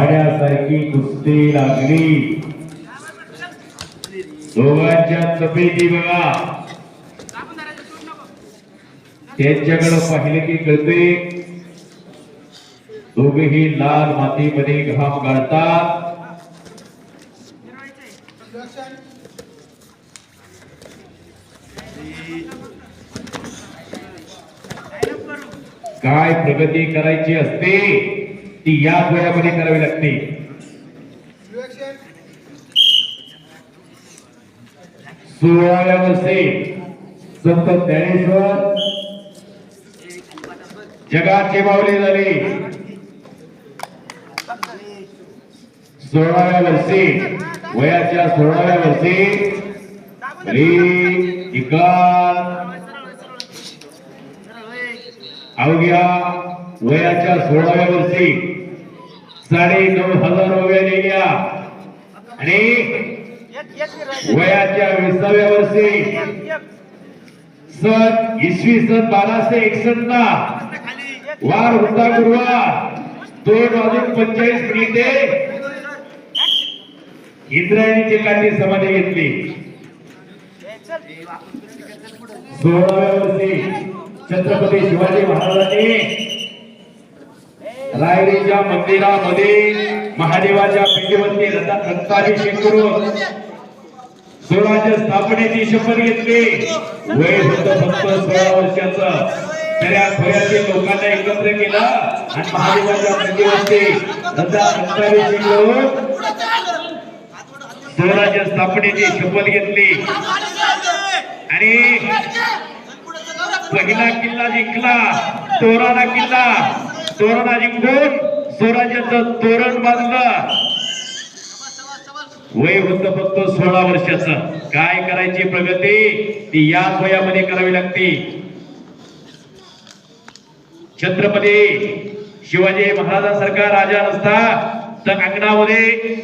पाण्यासारखी कुस्ती लागली. दोघांच्या तब्येती बघा. त्यांच्याकडे पाहिलं की कळते दोघेही लाल मातीमध्ये घाम गाळतात. काय प्रगती करायची असते? ती या वयामध्ये करावी लागते. सोळाव्या वर्षी संत ज्ञानेश्वर जगाचे माऊली झाले. सोळाव्या वर्षी वयाच्या सोळाव्या वर्षी रे निकाल अवघ्या वयाच्या सोळाव्या वर्षी साडे नऊ हजार उभ्या गेल्या आणि वयाच्या विसाव्या वर्षी सन इसवी सन बाराशे एकसष्ट ला वार होता गुरुवार. दोन वाजून पंचेचाळीस मिनिटे इंद्रायणीची काठी समाधी घेतली. सोळाव्या वर्षी छत्रपती शिवाजी महाराजांनी रायडीच्या मंदिरामध्ये महादेवाच्या पिंडीवरती रक्ताभिषेक करून स्वराज्य स्थापनेची शपथ घेतली. वय होत फक्त सोळा वर्षाचं. त्या खोऱ्यातील लोकांना एकत्र केलं आणि महादेवाच्या पिंडीवरती रक्ताभिषेक करून स्वराज्य स्थापनेची शपथ घेतली. आणि पहिला किल्ला जिंकला तोराना किल्ला तोरणा जिंकून स्वराज्याचं तोरण बांधलं. वय होत फक्त सोळा वर्षाचं. काय करायची प्रगती? ती याच वयामध्ये करावी लागते. छत्रपती शिवाजी महाराजांसारखा राजा नसता. तर अंगणामध्ये